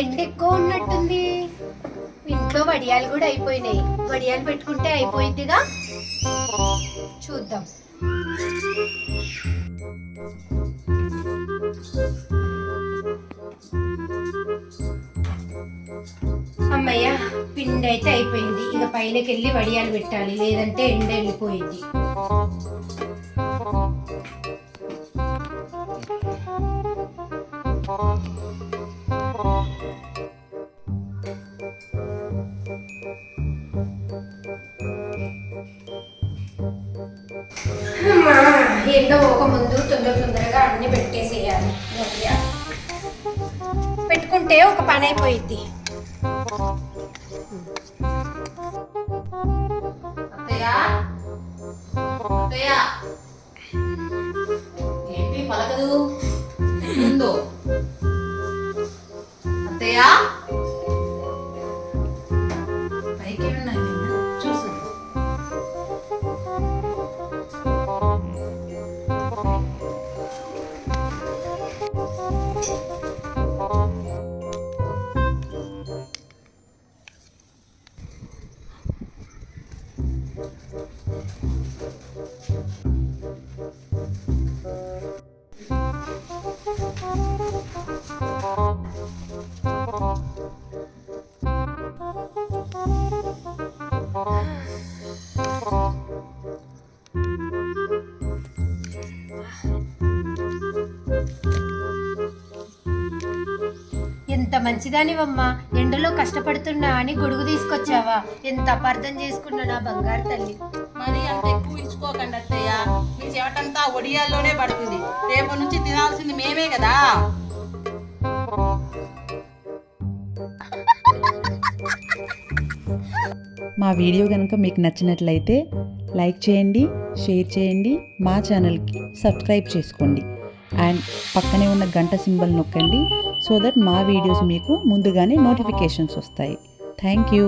ఎండ ఎక్కువ ఉన్నట్టుంది. ఇంట్లో వడియాలు కూడా అయిపోయినాయి. వడియాలు పెట్టుకుంటే అయిపోయిద్దిగా? చూద్దాం. పిండి అయితే అయిపోయింది. ఇక పైనకి వెళ్ళి వడియాలు పెట్టాలి. లేదంటే ఎండ వెళ్ళిపోయింది అమ్మా, ఎండ ముందు తొందర తొందరగా అన్ని పెట్టేసేయాలి. పెట్టుకుంటే ఒక పని అయిపోయింది ఏంటి పలకదు? ముందు అత్తయ్యా? Thank you. ఎంత మంచిదానివమ్మా. ఎండలో కష్టపడుతున్నా అని గొడుగు తీసుకొచ్చావా? ఎంత అపార్థం చేసుకున్నా నా బంగారు తల్లి. మరి అంత ఎక్కువ ఇచ్చుకోకండి అత్తయ్య. మీ చెమటంతా ఒడియాల్లోనే పడుతుంది. రేపు నుంచి తినాల్సింది మేమే కదా. మా వీడియో కనుక మీకు నచ్చినట్లయితే లైక్ చేయండి షేర్ చేయండి మా ఛానల్కి సబ్స్క్రైబ్ చేసుకోండి. అండ్ పక్కనే ఉన్న గంట సింబల్ నొక్కండి. సో దట్ మా వీడియోస్ మీకు ముందుగానే నోటిఫికేషన్స్ వస్తాయి. Thank you.